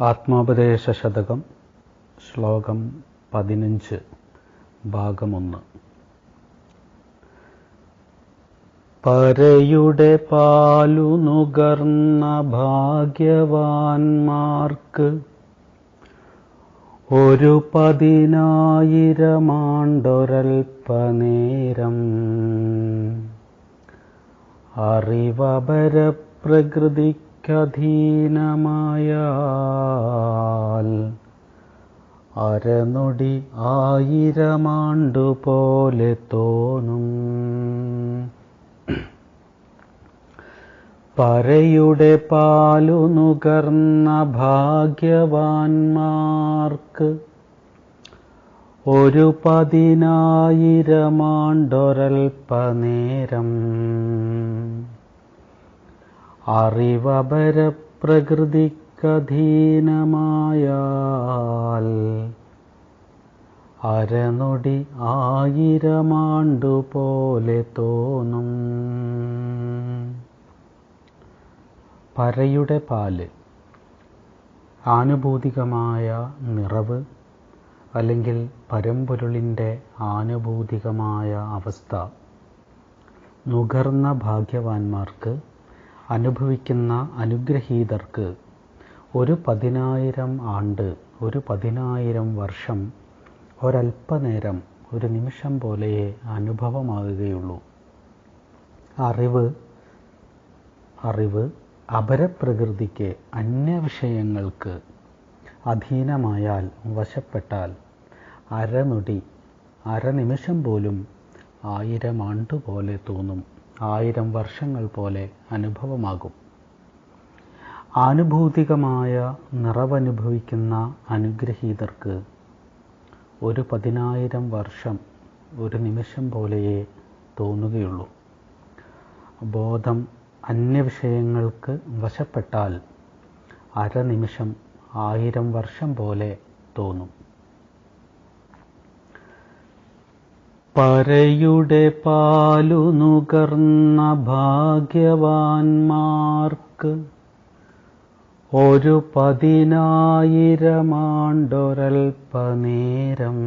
ആത്മോപദേശശതകം ശ്ലോകം പതിനഞ്ച് ഭാഗമൊന്ന്. പരയുടെ പാലു നുകർന്ന ഭാഗ്യവാന്മാർക്ക് ഒരു പതിനായിരമാണ്ടൊരൽപ്പനേരം അറിവപരപ്രകൃതിക്കധീനമായാൽ അരനൊടി ആയിരമാണ്ടുപോലെ തോന്നും. പരയുടെ പാലു നുകർന്ന ഭാഗ്യവാന്മാർക്ക് ഒരു പതിനായിരമാണ്ടൊരൽപ്പനേരം അറിവപരപ്രകൃതിക്കധീനമായാൽ അരനൊടി ആയിരമാണ്ടുപോലെ തോന്നും. പരയുടെ പാൽ ആനുഭൂതികമായ നിറവ് അല്ലെങ്കിൽ പരമ്പൊരുളിന്റെ ആനുഭൂതികമായ അവസ്ഥ നുകർന്ന ഭാഗ്യവാന്മാർക്ക് അനുഭവിക്കുന്ന അനുഗ്രഹീതർക്ക് ഒരു പതിനായിരം ആണ്ട് ഒരു പതിനായിരം വർഷം ഒരല്പനേരം ഒരു നിമിഷം പോലെയേ അനുഭവമാകുകയുള്ളൂ. അറിവ് അറിവ് അപരപ്രകൃതിക്ക് അന്യവിഷയങ്ങൾക്ക് അധീനമായാൽ വശപ്പെട്ടാൽ അരനൊടി അരനിമിഷം പോലും ആയിരം ആണ്ടുപോലെ തോന്നും. ആയിരം വർഷങ്ങൾ പോലെ അനുഭവമാകും. ആനുഭൂതികമായ നിറവനുഭവിക്കുന്ന അനുഗ്രഹീതർക്ക് ഒരു പതിനായിരം വർഷം ഒരു നിമിഷം പോലെയേ തോന്നുകയുള്ളൂ. ബോധം അന്യവിഷയങ്ങൾക്ക് വശപ്പെട്ടാൽ അരനിമിഷം ആയിരം വർഷം പോലെ തോന്നും. പരയുടെ പാലു നുകർന്ന ഭാഗ്യവാന്മാർക്ക് ഒരു പതിനായിരമാണ്ടൊരൽപ്പനേരം.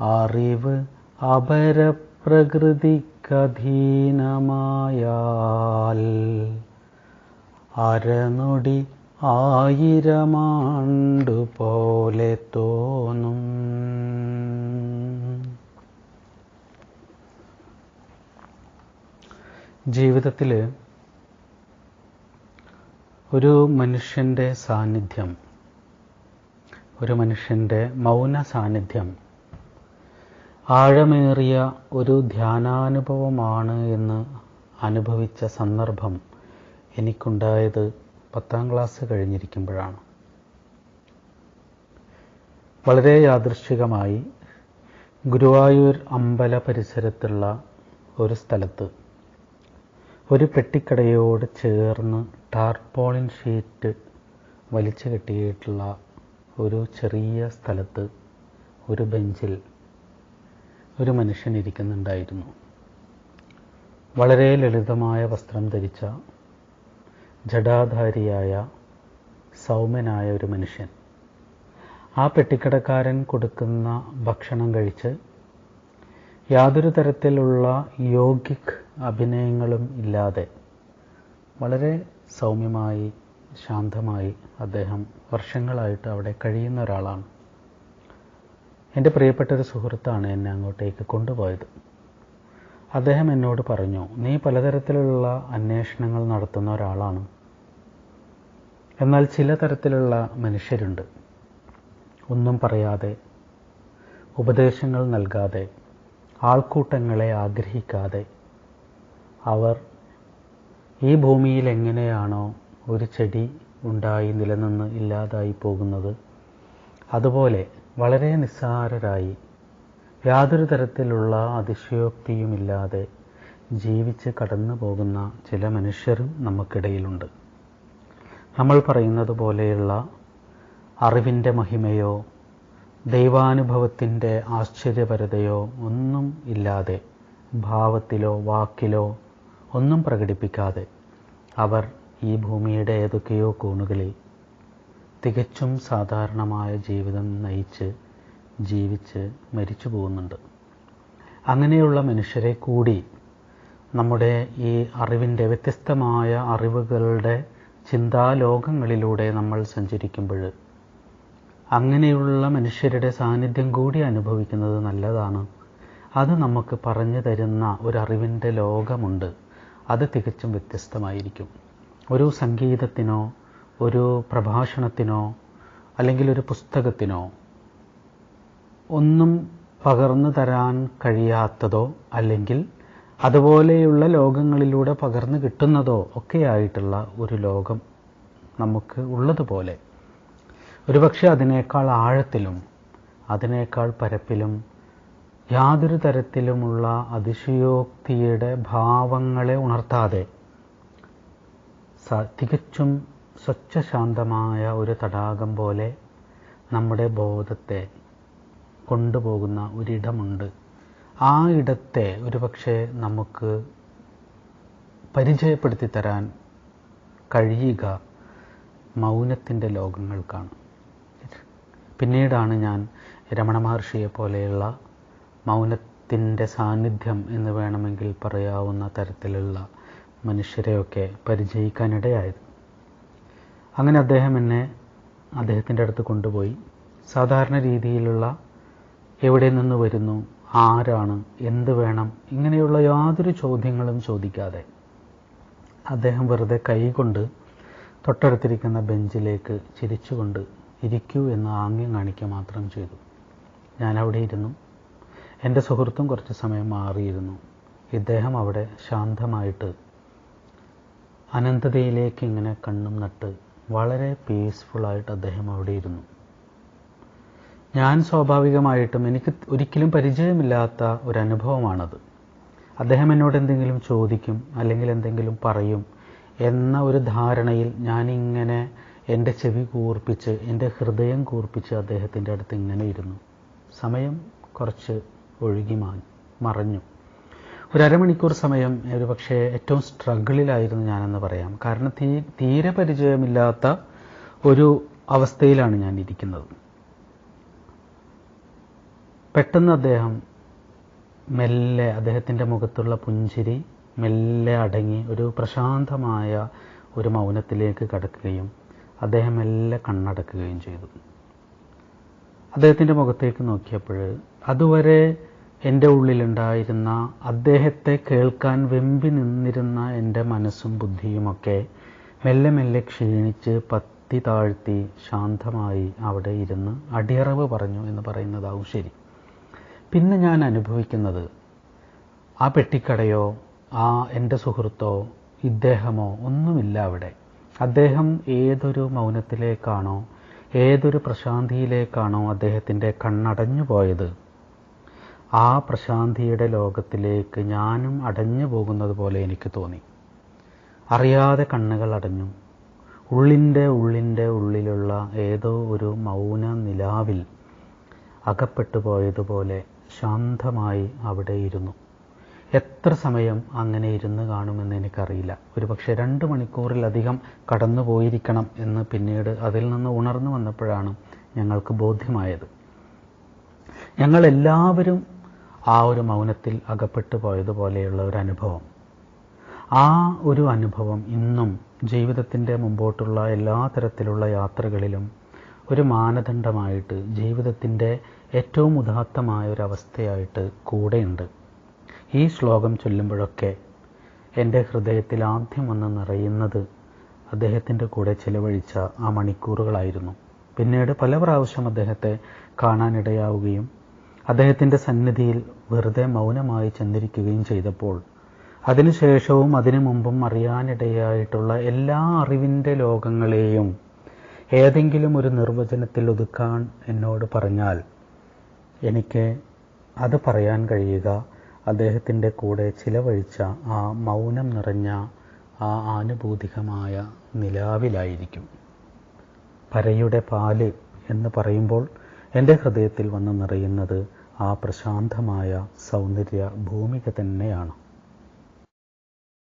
അറിവ് അപരപ്രകൃതിക്കധീനമായാൽ അരനൊടി ആയിരമാണ്ടു പോലെ തോന്നും. ജീവിതത്തിൽ ഒരു മനുഷ്യന്റെ സാന്നിധ്യം ഒരു മനുഷ്യന്റെ മൗന സാന്നിധ്യം ആഴമേറിയ ഒരു ധ്യാനാനുഭവമാണ് എന്ന് അനുഭവിച്ച സന്ദർഭം എനിക്കുണ്ടായത് പത്താം ക്ലാസ് കഴിഞ്ഞിരിക്കുമ്പോഴാണ്. വളരെ യാദൃശ്ചികമായി ഗുരുവായൂർ അമ്പല പരിസരത്തുള്ള ഒരു സ്ഥലത്ത് ഒരു പെട്ടിക്കടയോട് ചേർന്ന് ടാർപോളിൻ ഷീറ്റ് വലിച്ചു കെട്ടിയിട്ടുള്ള ഒരു ചെറിയ സ്ഥലത്ത് ഒരു ബെഞ്ചിൽ ഒരു മനുഷ്യൻ ഇരിക്കുന്നുണ്ടായിരുന്നു. വളരെ ലളിതമായ വസ്ത്രം ധരിച്ച ജടാധാരിയായ സൗമ്യനായ ഒരു മനുഷ്യൻ. ആ പെട്ടിക്കടക്കാരൻ കൊടുക്കുന്ന ഭക്ഷണം കഴിച്ച് യാതൊരു തരത്തിലുള്ള യോഗിക് അഭിനയങ്ങളും ഇല്ലാതെ വളരെ സൗമ്യമായി ശാന്തമായി അദ്ദേഹം വർഷങ്ങളായിട്ട് അവിടെ കഴിയുന്ന ഒരാളാണ്. എന്റെ പ്രിയപ്പെട്ട ഒരു സുഹൃത്താണ് എന്നെ അങ്ങോട്ടേക്ക് കൊണ്ടുപോയത്. അദ്ദേഹം എന്നോട് പറഞ്ഞു നീ പലതരത്തിലുള്ള അന്വേഷണങ്ങൾ നടത്തുന്ന ഒരാളാണ്. എന്നാൽ ചില തരത്തിലുള്ള മനുഷ്യരുണ്ട്. ഒന്നും പറയാതെ ഉപദേശങ്ങൾ നൽകാതെ ആൾക്കൂട്ടങ്ങളെ ആഗ്രഹിക്കാതെ അവർ ഈ ഭൂമിയിൽ എങ്ങനെയാണോ ഒരു ചെടി ഉണ്ടായി നിലനിന്ന് ഇല്ലാതായി പോകുന്നത് അതുപോലെ വളരെ നിസ്സാരരായി യാതൊരു തരത്തിലുള്ള അതിശയോക്തിയുമില്ലാതെ ജീവിച്ച് കടന്നു പോകുന്ന ചില മനുഷ്യരും നമുക്കിടയിലുണ്ട്. നമ്മൾ പറയുന്നത് പോലെയുള്ള അറിവിന്റെ മഹിമയോ ദൈവാനുഭവത്തിന്റെ ആശ്ചര്യപരതയോ ഒന്നും ഇല്ലാതെ ഭാവത്തിലോ വാക്കിലോ ഒന്നും പ്രകടിപ്പിക്കാതെ അവർ ഈ ഭൂമിയുടെ ഏതൊക്കെയോ കോണുകളിൽ തികച്ചും സാധാരണമായ ജീവിതം നയിച്ച് ജീവിച്ച് മരിച്ചു പോകുന്നുണ്ട്. അങ്ങനെയുള്ള മനുഷ്യരെ കൂടി നമ്മുടെ ഈ അറിവിന്റെ വ്യത്യസ്തമായ അറിവുകളുടെ ചിന്താലോകങ്ങളിലൂടെ നമ്മൾ സഞ്ചരിക്കുമ്പോൾ അങ്ങനെയുള്ള മനുഷ്യരുടെ സാന്നിധ്യം കൂടി അനുഭവിക്കുന്നത് നല്ലതാണ്. അത് നമുക്ക് പറഞ്ഞു തരുന്ന ഒരറിവിന്റെ ലോകമുണ്ട്. അത് തികച്ചും വ്യത്യസ്തമായിരിക്കും. ഒരു സംഗീതത്തിനോ ഒരു പ്രഭാഷണത്തിനോ അല്ലെങ്കിൽ ഒരു പുസ്തകത്തിനോ ഒന്നും പകർന്നു തരാൻ കഴിയാത്തതോ അല്ലെങ്കിൽ അതുപോലെയുള്ള ലോകങ്ങളിലൂടെ പകർന്നു കിട്ടുന്നതോ ഒക്കെയായിട്ടുള്ള ഒരു ലോകം നമുക്ക് ഉള്ളതുപോലെ. ഒരുപക്ഷെ അതിനേക്കാൾ ആഴത്തിലും അതിനേക്കാൾ പരപ്പിലും യാതൊരു തരത്തിലുമുള്ള അതിശയോക്തിയുടെ ഭാവങ്ങളെ ഉണർത്താതെ തികച്ചും സ്വച്ഛശാന്തമായ ഒരു തടാകം പോലെ നമ്മുടെ ബോധത്തെ കൊണ്ടുപോകുന്ന ഒരിടമുണ്ട്. ആ ഇടത്തെ ഒരുപക്ഷെ നമുക്ക് പരിചയപ്പെടുത്തി തരാൻ കഴിയുക മൗനത്തിന്റെ ലോകങ്ങൾക്കാണ്. പിന്നീടാണ് ഞാൻ രമണ മഹർഷിയെ പോലെയുള്ള മൗനത്തിന്റെ സാന്നിധ്യം എന്ന് വേണമെങ്കിൽ പറയാവുന്ന തരത്തിലുള്ള മനുഷ്യരെയൊക്കെ പരിചയിക്കാനിടയായത്. അങ്ങനെ അദ്ദേഹം എന്നെ അദ്ദേഹത്തിന്റെ അടുത്ത് കൊണ്ടുപോയി. സാധാരണ രീതിയിലുള്ള എവിടെ നിന്ന് വരുന്നു ആരാണ്? എന്ത് വേണം? ഇങ്ങനെയുള്ള യാതൊരു ചോദ്യങ്ങളും ചോദിക്കാതെ അദ്ദേഹം വെറുതെ കൈകൊണ്ട് തൊട്ടടുത്തിരിക്കുന്ന ബെഞ്ചിലേക്ക് ചിരിച്ചുകൊണ്ട് ഇരിക്കൂ എന്ന് ആംഗ്യം കാണിക്കുക മാത്രം ചെയ്തു. ഞാൻ അവിടെ ഇരുന്നു. എന്റെ സുഹൃത്തും കുറച്ച് സമയം മാറിയിരുന്നു. ഇദ്ദേഹം അവിടെ ശാന്തമായിട്ട് അനന്തതയിലേക്ക് ഇങ്ങനെ കണ്ണും നട്ട് വളരെ പീസ്ഫുള്ളായിട്ട് അദ്ദേഹം അവിടെ ഇരുന്നു. ഞാൻ സ്വാഭാവികമായിട്ടും എനിക്ക് ഒരിക്കലും പരിചയമില്ലാത്ത ഒരു അനുഭവമാണത് അദ്ദേഹം എന്നോട് എന്തെങ്കിലും ചോദിക്കും അല്ലെങ്കിൽ എന്തെങ്കിലും പറയും എന്ന ഒരു ധാരണയിൽ ഞാനിങ്ങനെ എന്റെ ചെവി കൂർപ്പിച്ച് എന്റെ ഹൃദയം കൂർപ്പിച്ച് അദ്ദേഹത്തിന്റെ അടുത്ത് ഇങ്ങനെ ഇരുന്നു. സമയം കുറച്ച് ഒഴുകി മറഞ്ഞു. ഒരു അരമണിക്കൂർ സമയം ഒരു പക്ഷേ ഏറ്റവും സ്ട്രഗിളിലായിരുന്നു ഞാനെന്ന് പറയാം. കാരണം തീരെ പരിചയമില്ലാത്ത ഒരു അവസ്ഥയിലാണ് ഞാൻ ഇരിക്കുന്നത്. പെട്ടെന്ന് അദ്ദേഹം മെല്ലെ അദ്ദേഹത്തിന്റെ മുഖത്തുള്ള പുഞ്ചിരി മെല്ലെ അടങ്ങി ഒരു പ്രശാന്തമായ ഒരു മൗനത്തിലേക്ക് കടക്കുകയും അദ്ദേഹം മെല്ലെ കണ്ണടക്കുകയും ചെയ്തു. അദ്ദേഹത്തിന്റെ മുഖത്തേക്ക് നോക്കിയപ്പോൾ അതുവരെ എന്റെ ഉള്ളിലുണ്ടായിരുന്ന അദ്ദേഹത്തെ കേൾക്കാൻ വെമ്പി നിന്നിരുന്ന എന്റെ മനസ്സും ബുദ്ധിയുമൊക്കെ മെല്ലെ മെല്ലെ ക്ഷീണിച്ച് പത്തി താഴ്ത്തി ശാന്തമായി അവിടെ ഇരുന്ന് അടിയറവ് പറഞ്ഞു എന്ന് പറയുന്നതാവും ശരി. പിന്നെ ഞാൻ അനുഭവിക്കുന്നത് ആ പെട്ടിക്കടയോ ആ എന്റെ സുഹൃത്തോ ഇദ്ദേഹമോ ഒന്നുമില്ല അവിടെ. അദ്ദേഹം ഏതൊരു മൗനത്തിലേക്കാണോ ഏതൊരു പ്രശാന്തിയിലേക്കാണോ അദ്ദേഹത്തിന്റെ കണ്ണടഞ്ഞു പോയത്? ആ പ്രശാന്തിയുടെ ലോകത്തിലേക്ക് ഞാനും അടഞ്ഞു പോകുന്നത് പോലെ എനിക്ക് തോന്നി. അറിയാതെ കണ്ണുകൾ അടഞ്ഞു. ഉള്ളിന്റെ ഉള്ളിന്റെ ഉള്ളിലുള്ള ഏതോ ഒരു മൗന നിലാവിൽ അകപ്പെട്ടു പോയതുപോലെ ശാന്തമായി അവിടെ ഇരുന്നു. എത്ര സമയം അങ്ങനെ ഇരുന്ന് കാണുമെന്ന് എനിക്കറിയില്ല. ഒരുപക്ഷെ രണ്ട് മണിക്കൂറിലധികം കടന്നു പോയിരിക്കണം എന്ന് പിന്നീട് അതിൽ നിന്ന് ഉണർന്നു വന്നപ്പോഴാണ് ഞങ്ങൾക്ക് ബോധ്യമായത്. ഞങ്ങളെല്ലാവരും ആ ഒരു മൗനത്തിൽ അകപ്പെട്ടു പോയതുപോലെയുള്ള ഒരു അനുഭവം. ആ ഒരു അനുഭവം ഇന്നും ജീവിതത്തിന്റെ മുമ്പോട്ടുള്ള എല്ലാ തരത്തിലുള്ള യാത്രകളിലും ഒരു മാനദണ്ഡമായിട്ട് ജീവിതത്തിന്റെ ഏറ്റവും ഉദാത്തമായ ഒരു അവസ്ഥയായിട്ട് കൂടെയുണ്ട്. ഈ ശ്ലോകം ചൊല്ലുമ്പോഴൊക്കെ എന്റെ ഹൃദയത്തിൽ ആദ്യം വന്ന് നിറയുന്നത് അദ്ദേഹത്തിന്റെ കൂടെ ചിലവഴിച്ച ആ മണിക്കൂറുകളായിരുന്നു. പിന്നീട് പല പ്രാവശ്യം അദ്ദേഹത്തെ കാണാനിടയാവുകയും അദ്ദേഹത്തിന്റെ സന്നിധിയിൽ വെറുതെ മൗനമായി ചെന്നിരിക്കുകയും ചെയ്തപ്പോൾ അതിനുശേഷവും അതിനു മുമ്പും അറിയാനിടയായിട്ടുള്ള എല്ലാ അറിവിന്റെ ലോകങ്ങളെയും ഏതെങ്കിലും ഒരു നിർവചനത്തിൽ ഒതുക്കാൻ എന്നോട് പറഞ്ഞാൽ എനിക്ക് അത് പറയാൻ കഴിയുക. അദ്ദേഹത്തിന്റെ കൂടെ ചിലവഴിച്ച ആ മൗനം നിറഞ്ഞ ആ ആനുഭൂതികമായ നിലാവിലായിരിക്കും. പരയുടെ പാൽ എന്ന് പറയുമ്പോൾ എന്റെ ഹൃദയത്തിൽ വന്ന് നിറയുന്നത് ആ പ്രശാന്തമായ സൗന്ദര്യ ഭൂമിക തന്നെയാണ്.